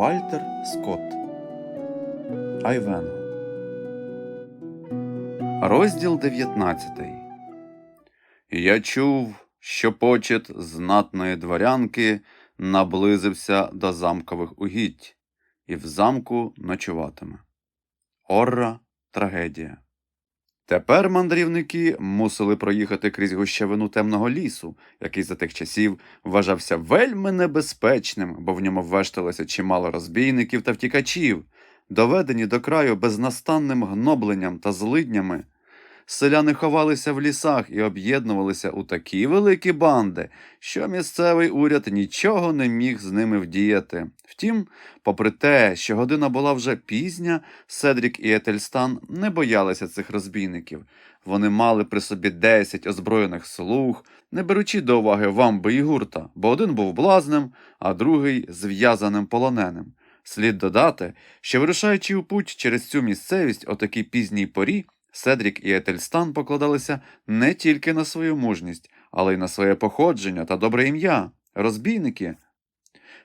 Вальтер Скотт Айвенго Розділ 19 Я чув, що почет знатної дворянки наблизився до замкових угідь і в замку ночуватиме. Орра трагедія. Тепер мандрівники мусили проїхати крізь гущавину темного лісу, який за тих часів вважався вельми небезпечним, бо в ньому вешталося чимало розбійників та втікачів, доведені до краю безнастанним гнобленням та злиднями. Селяни ховалися в лісах і об'єднувалися у такі великі банди, що місцевий уряд нічого не міг з ними вдіяти. Втім, попри те, що година була вже пізня, Седрік і Етельстан не боялися цих розбійників. Вони мали при собі десять озброєних слуг, не беручи до уваги вамби і гурта, бо один був блазнем, а другий зв'язаним полоненим. Слід додати, що вирушаючи у путь через цю місцевість о такій пізній порі, Седрік і Етельстан покладалися не тільки на свою мужність, але й на своє походження та добре ім'я. Розбійники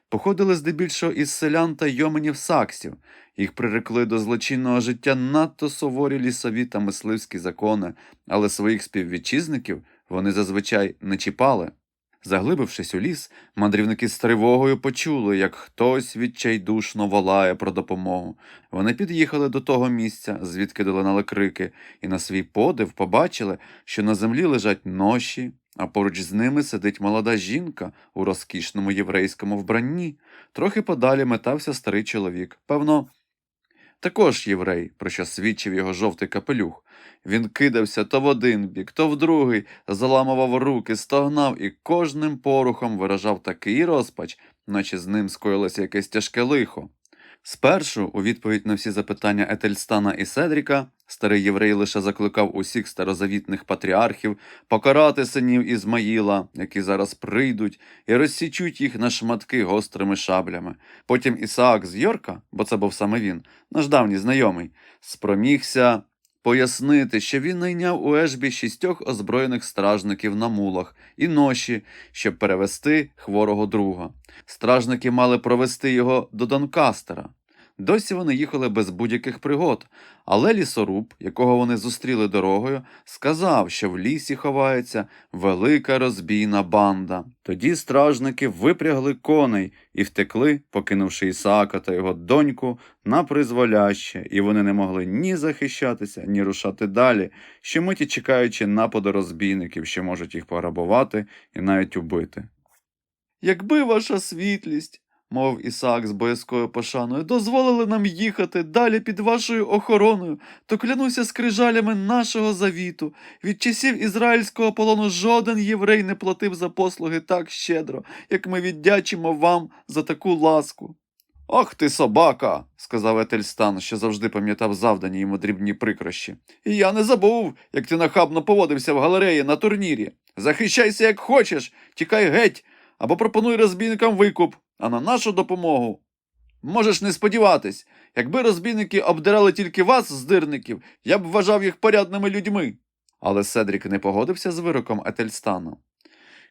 походили здебільшого із селян та йоменів саксів. Їх прирекли до злочинного життя надто суворі лісові та мисливські закони, але своїх співвітчизників вони зазвичай не чіпали. Заглибившись у ліс, мандрівники з тривогою почули, як хтось відчайдушно волає про допомогу. Вони під'їхали до того місця, звідки долинали крики, і на свій подив побачили, що на землі лежать ноші, а поруч з ними сидить молода жінка у розкішному єврейському вбранні. Трохи подалі метався старий чоловік. Певно, також єврей, про що свідчив його жовтий капелюх. Він кидався то в один бік, то в другий, заламував руки, стогнав і кожним порухом виражав такий розпач, наче з ним скоїлося якесь тяжке лихо. Спершу, у відповідь на всі запитання Етельстана і Седріка, старий єврей лише закликав усіх старозавітних патріархів покарати синів Ізмаїла, які зараз прийдуть, і розсічуть їх на шматки гострими шаблями. Потім Ісаак з Йорка, бо це був саме він, наш давній знайомий, спромігся пояснити, що він найняв у Ешбі шістьох озброєних стражників на мулах і ноші, щоб перевести хворого друга. Стражники мали провести його до Донкастера. Досі вони їхали без будь-яких пригод, але лісоруб, якого вони зустріли дорогою, сказав, що в лісі ховається велика розбійна банда. Тоді стражники випрягли коней і втекли, покинувши Ісаака та його доньку на призволяще, і вони не могли ні захищатися, ні рушати далі, щомиті чекаючи нападу розбійників, що можуть їх пограбувати і навіть убити. Якби ваша світлість, мов Ісаак з боязкою пошаною, дозволили нам їхати далі під вашою охороною, то клянуся скрижалями нашого завіту. Від часів ізраїльського полону жоден єврей не платив за послуги так щедро, як ми віддячимо вам за таку ласку. Ах ти собака, сказав Етельстан, що завжди пам'ятав завдані йому дрібні прикрощі. І я не забув, як ти нахабно поводився в галереї на турнірі. Захищайся, як хочеш, тікай геть, або пропонуй розбійникам викуп, а на нашу допомогу. Можеш не сподіватись, якби розбійники обдирали тільки вас, здирників, я б вважав їх порядними людьми. Але Седрік не погодився з вироком Етельстану.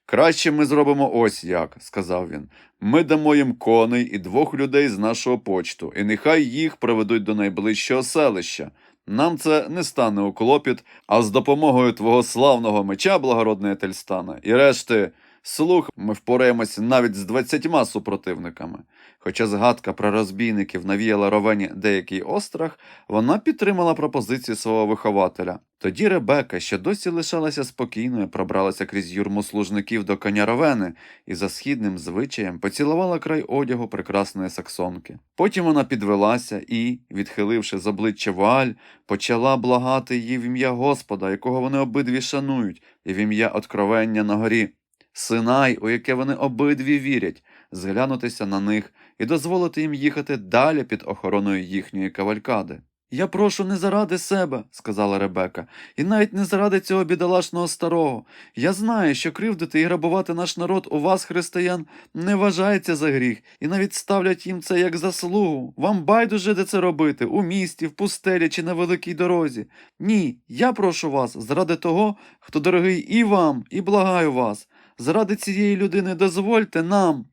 Краще ми зробимо ось як, сказав він. Ми дамо їм коней і двох людей з нашого почту, і нехай їх проведуть до найближчого селища. Нам це не стане у клопіт, а з допомогою твого славного меча, благородний Етельстана, і решти слух ми впораємося навіть з двадцятьма супротивниками. Хоча згадка про розбійників навіяла ровені деякий острах, вона підтримала пропозицію свого вихователя. Тоді Ребека, що досі лишалася спокійною, пробралася крізь юрму служників до коня Ровени і за східним звичаєм поцілувала край одягу прекрасної саксонки. Потім вона підвелася і, відхиливши з обличчя вуаль, почала благати її в ім'я Господа, якого вони обидві шанують, і в ім'я откровення на горі. Синай, у яке вони обидві вірять, зглянутися на них і дозволити їм їхати далі під охороною їхньої кавалькади. Я прошу не заради себе, сказала Ребека, і навіть не заради цього бідолашного старого. Я знаю, що кривдити і грабувати наш народ у вас, християн, не вважається за гріх, і навіть ставлять їм це як заслугу. Вам байдуже де це робити, у місті, в пустелі чи на великій дорозі. Ні, я прошу вас, заради того, хто дорогий і вам, і благаю вас. Заради цієї людини дозвольте нам.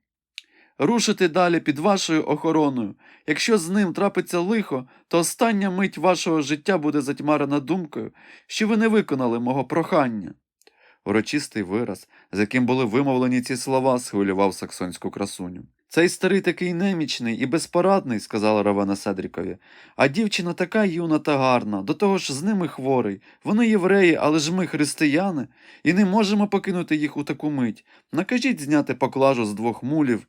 рушити далі під вашою охороною. Якщо з ним трапиться лихо, то остання мить вашого життя буде затьмарена думкою, що ви не виконали мого прохання. Урочистий вираз, з яким були вимовлені ці слова, схвилював саксонську красуню. Цей старий такий немічний і безпорадний, сказала Равена Седрікові. А дівчина така юна та гарна, до того ж з ними хворий. Вони євреї, але ж ми християни, і не можемо покинути їх у таку мить. Накажіть зняти поклажу з двох мулів.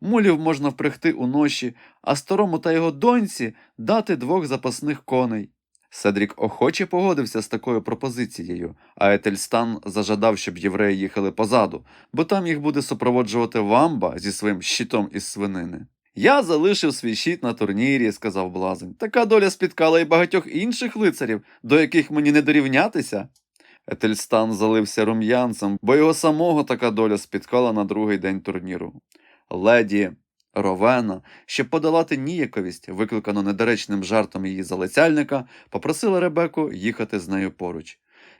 Мулів можна впрягти у ноші, а старому та його доньці дати двох запасних коней. Седрік охоче погодився з такою пропозицією, а Етельстан зажадав, щоб євреї їхали позаду, бо там їх буде супроводжувати вамба зі своїм щитом із свинини. Я залишив свій щит на турнірі, сказав блазень. Така доля спіткала і багатьох інших лицарів, до яких мені не дорівнятися. Етельстан залився рум'янцем, бо його самого така доля спіткала на другий день турніру. Леді Ровена, щоб подолати ніяковість, викликану недоречним жартом її залицяльника, попросила Ребеку їхати з нею поруч.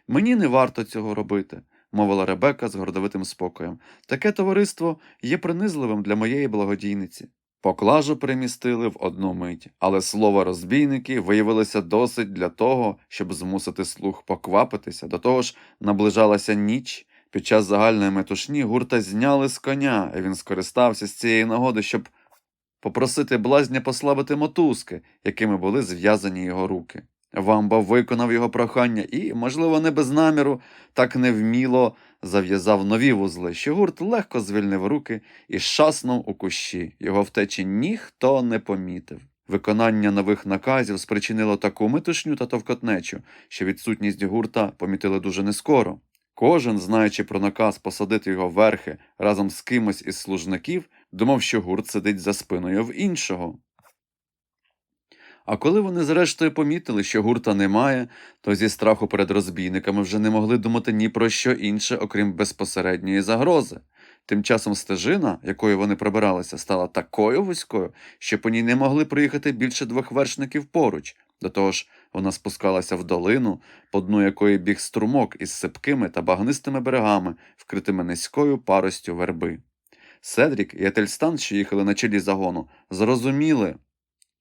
Мені не варто цього робити, мовила Ребека з гордовитим спокоєм. Таке товариство є принизливим для моєї благодійниці. Поклажу перемістили в одну мить, але слово розбійники виявилося досить для того, щоб змусити слух поквапитися. До того ж, наближалася ніч. Під час загальної метушні гурта зняли з коня, і він скористався з цієї нагоди, щоб попросити блазня послабити мотузки, якими були зв'язані його руки. Вамба виконав його прохання і, можливо, не без наміру, так невміло зав'язав нові вузли, що гурт легко звільнив руки і шаснув у кущі. Його втечі ніхто не помітив. Виконання нових наказів спричинило таку метушню та товкотнечу, що відсутність гурта помітили дуже нескоро. Кожен, знаючи про наказ посадити його верхи разом з кимось із служників, думав, що гурт сидить за спиною в іншого. А коли вони зрештою помітили, що гурта немає, то зі страху перед розбійниками вже не могли думати ні про що інше, окрім безпосередньої загрози. Тим часом стежина, якою вони пробиралися, стала такою вузькою, що по ній не могли проїхати більше двох вершників поруч. До того ж, вона спускалася в долину, по дну якої біг струмок із сипкими та багнистими берегами, вкритими низькою паростю верби. Седрік і Етельстан, що їхали на чолі загону, зрозуміли,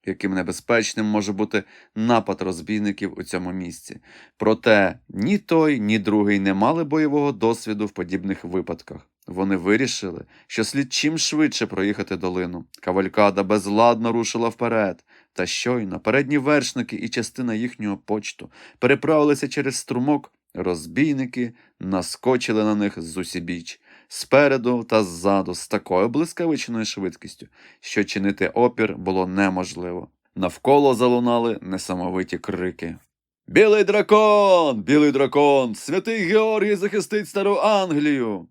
яким небезпечним може бути напад розбійників у цьому місці. Проте ні той, ні другий не мали бойового досвіду в подібних випадках. Вони вирішили, що слід чим швидше проїхати долину. Кавалькада безладно рушила вперед. Та щойно передні вершники і частина їхнього почту переправилися через струмок, розбійники наскочили на них з усібіч, спереду та ззаду з такою блискавичною швидкістю, що чинити опір було неможливо. Навколо залунали несамовиті крики. Білий дракон! Білий дракон! Святий Георгій захистить стару Англію!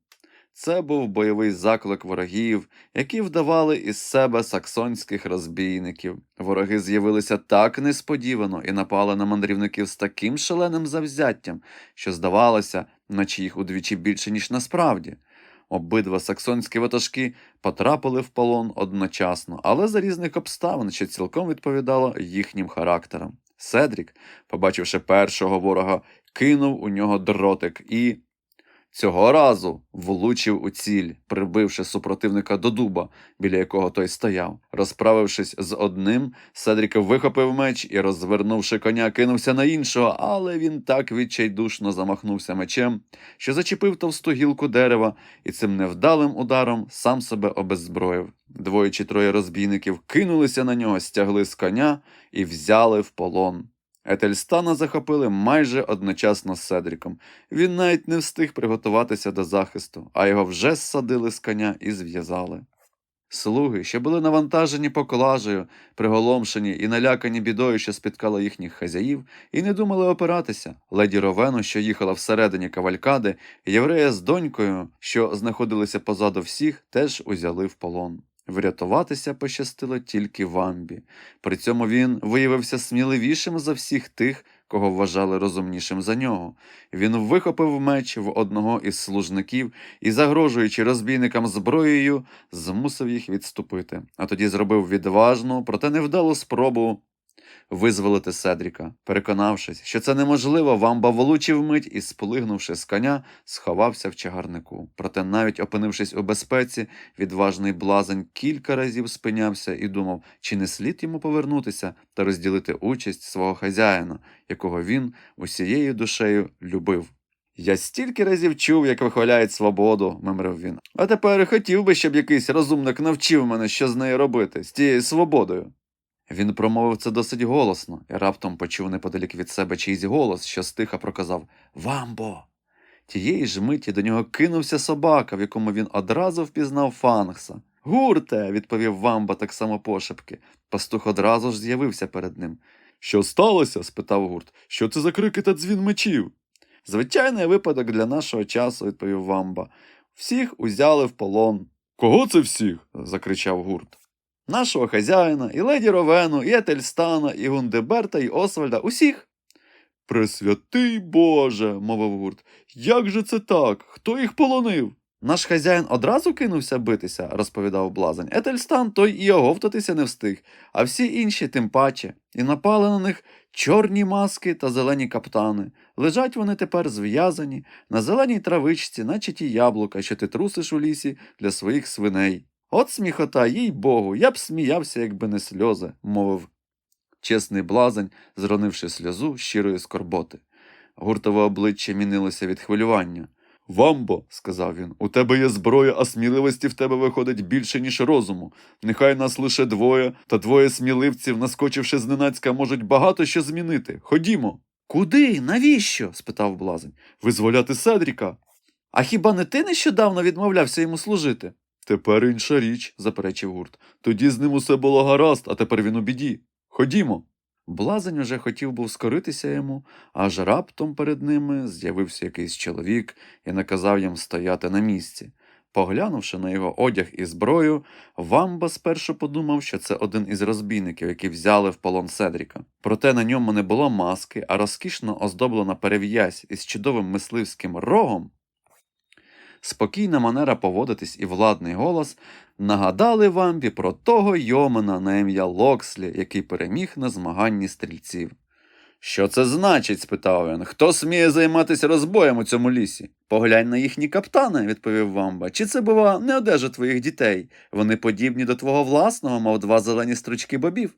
Це був бойовий заклик ворогів, які вдавали із себе саксонських розбійників. Вороги з'явилися так несподівано і напали на мандрівників з таким шаленим завзяттям, що здавалося, наче їх удвічі більше, ніж насправді. Обидва саксонські ватажки потрапили в полон одночасно, але за різних обставин, що цілком відповідало їхнім характерам. Седрік, побачивши першого ворога, кинув у нього дротик і. Цього разу влучив у ціль, прибивши супротивника до дуба, біля якого той стояв. Розправившись з одним, Седрік вихопив меч і, розвернувши коня, кинувся на іншого, але він так відчайдушно замахнувся мечем, що зачепив товсту гілку дерева і цим невдалим ударом сам себе обеззброїв. Двоє чи троє розбійників кинулися на нього, стягли з коня і взяли в полон. Етельстана захопили майже одночасно з Седріком. Він навіть не встиг приготуватися до захисту, а його вже ссадили з коня і зв'язали. Слуги, що були навантажені поклажею, приголомшені і налякані бідою, що спіткала їхніх хазяїв, і не думали опиратися. Леді Ровену, що їхала всередині кавалькади, єврея з донькою, що знаходилися позаду всіх, теж узяли в полон. Врятуватися пощастило тільки вамбі. При цьому він виявився сміливішим за всіх тих, кого вважали розумнішим за нього. Він вихопив меч в одного із служників і, загрожуючи розбійникам зброєю, змусив їх відступити, а тоді зробив відважну, проте невдалу спробу визволити Седріка. Переконавшись, що це неможливо, Вамба влучив мить і, сплигнувши з коня, сховався в чагарнику. Проте, навіть опинившись у безпеці, відважний блазень кілька разів спинявся і думав, чи не слід йому повернутися та розділити участь свого хазяїна, якого він усією душею любив. Я стільки разів чув, як вихваляють свободу, мимрив він. А тепер хотів би, щоб якийсь розумник навчив мене, що з нею робити, з тією свободою. Він промовив це досить голосно і раптом почув неподалік від себе чийсь голос, що стиха проказав Вамбо. Тієї ж миті до нього кинувся собака, в якому він одразу впізнав Фангса. Гурте, відповів Вамба так само пошепки. Пастух одразу ж з'явився перед ним. Що сталося? спитав гурт. Що це за крики та дзвін мечів? Звичайний випадок для нашого часу, відповів Вамба. Всіх узяли в полон. Кого це всіх? закричав гурт. Нашого хазяїна, і леді Ровену, і Етельстана, і Гундеберта, і Освальда, усіх. Пресвятий Боже, мовив гурт. Як же це так? Хто їх полонив? Наш хазяїн одразу кинувся битися, розповідав блазень. Етельстан той і оговтатися не встиг, а всі інші тим паче, і напали на них чорні маски та зелені каптани. Лежать вони тепер зв'язані на зеленій травичці, наче ті яблука, що ти трусиш у лісі для своїх свиней. От сміхота, їй Богу, я б сміявся, якби не сльози, мовив чесний блазень, зронивши сльозу щирої скорботи. Гуртове обличчя мінилося від хвилювання. Вамбо, сказав він, у тебе є зброя, а сміливості в тебе виходить більше, ніж розуму. Нехай нас лише двоє, та двоє сміливців, наскочивши зненацька, можуть багато що змінити. Ходімо. Куди? Навіщо? спитав блазень. Визволяти Седріка. А хіба не ти нещодавно відмовлявся йому служити? Тепер інша річ, заперечив гурт. Тоді з ним усе було гаразд, а тепер він у біді. Ходімо. Блазень уже хотів був скоритися йому, аж раптом перед ними з'явився якийсь чоловік і наказав їм стояти на місці. Поглянувши на його одяг і зброю, Вамба спершу подумав, що це один із розбійників, які взяли в полон Седріка. Проте на ньому не було маски, а розкішно оздоблена перев'язь із чудовим мисливським рогом. Спокійна манера поводитись і владний голос нагадали Вамбі про того Йомена на ім'я Локслі, який переміг на змаганні стрільців. Що це значить? спитав він. Хто сміє займатися розбоєм у цьому лісі? Поглянь на їхні каптани, відповів Вамба. Чи це, бува, не одежа твоїх дітей? Вони подібні до твого власного, мав два зелені стручки бобів.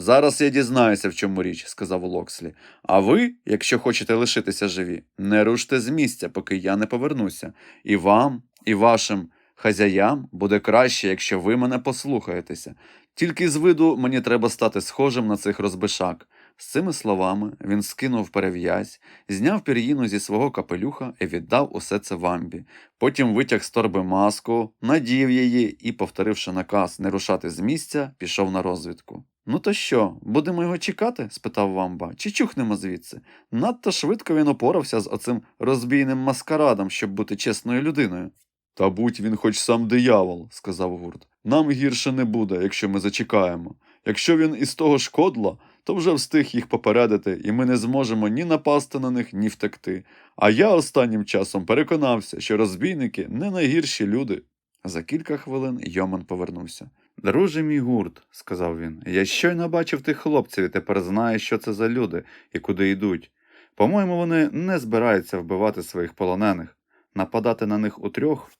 Зараз я дізнаюся, в чому річ, сказав Локслі. А ви, якщо хочете лишитися живі, не руште з місця, поки я не повернуся. І вам, і вашим хазяям буде краще, якщо ви мене послухаєтеся. Тільки з виду мені треба стати схожим на цих розбишак. З цими словами він скинув перев'язь, зняв пір'їну зі свого капелюха і віддав усе це вамбі. Потім витяг з торби маску, надів її і, повторивши наказ не рушати з місця, пішов на розвідку. Ну то що, будемо його чекати? спитав Вамба. Чи чухнемо звідси? Надто швидко він опорався з оцим розбійним маскарадом, щоб бути чесною людиною. Та будь він хоч сам диявол, сказав гурт. Нам гірше не буде, якщо ми зачекаємо. Якщо він із того шкодла, то вже встиг їх попередити, і ми не зможемо ні напасти на них, ні втекти. А я останнім часом переконався, що розбійники не найгірші люди. За кілька хвилин Йоман повернувся. Друже мій гурт, сказав він, я щойно бачив тих хлопців і тепер знаю, що це за люди і куди йдуть. По-моєму, вони не збираються вбивати своїх полонених, нападати на них утрьох.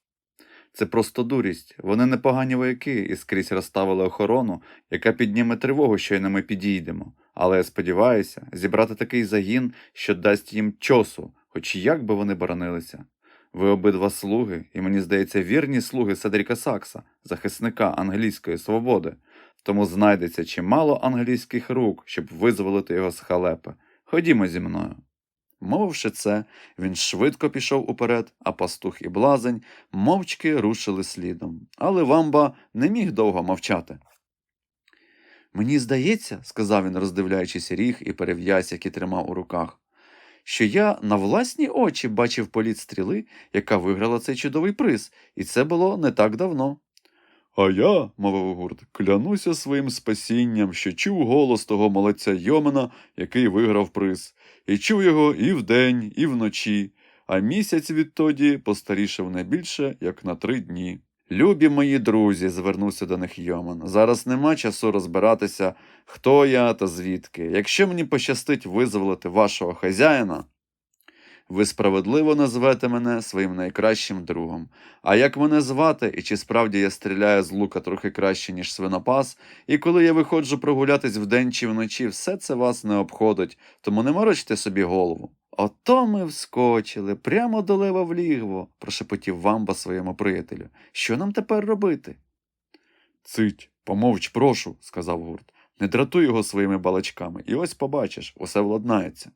Це просто дурість. Вони непогані вояки і скрізь розставили охорону, яка підніме тривогу, щойно ми підійдемо. Але я сподіваюся, зібрати такий загін, що дасть їм чосу, хоч як би вони боронилися. Ви обидва слуги, і мені здається, вірні слуги Седріка Сакса, захисника англійської свободи. Тому знайдеться чимало англійських рук, щоб визволити його з халепи. Ходімо зі мною. Мовивши це, він швидко пішов уперед, а пастух і блазень мовчки рушили слідом. Але Вамба не міг довго мовчати. Мені здається, сказав він, роздивляючись ріг і перев'язь, які тримав у руках, що я на власні очі бачив політ стріли, яка виграла цей чудовий приз, і це було не так давно. А я, мовив гурт, клянуся своїм спасінням, що чув голос того молодця Йомена, який виграв приз, і чув його і вдень, і вночі, а місяць відтоді постарішав не більше, як на три дні. Любі мої друзі, звернувся до них Йоман. Зараз нема часу розбиратися, хто я та звідки. Якщо мені пощастить визволити вашого хазяїна, ви справедливо назвете мене своїм найкращим другом. А як мене звати, і чи справді я стріляю з лука трохи краще, ніж свинопас, і коли я виходжу прогулятись вдень чи вночі, все це вас не обходить, тому не морочте собі голову. Ото ми вскочили прямо до лева в лігво, прошепотів вамба своєму приятелю. Що нам тепер робити? Цить, помовч, прошу, сказав гурт. Не дратуй його своїми балачками, і ось побачиш, усе владнається.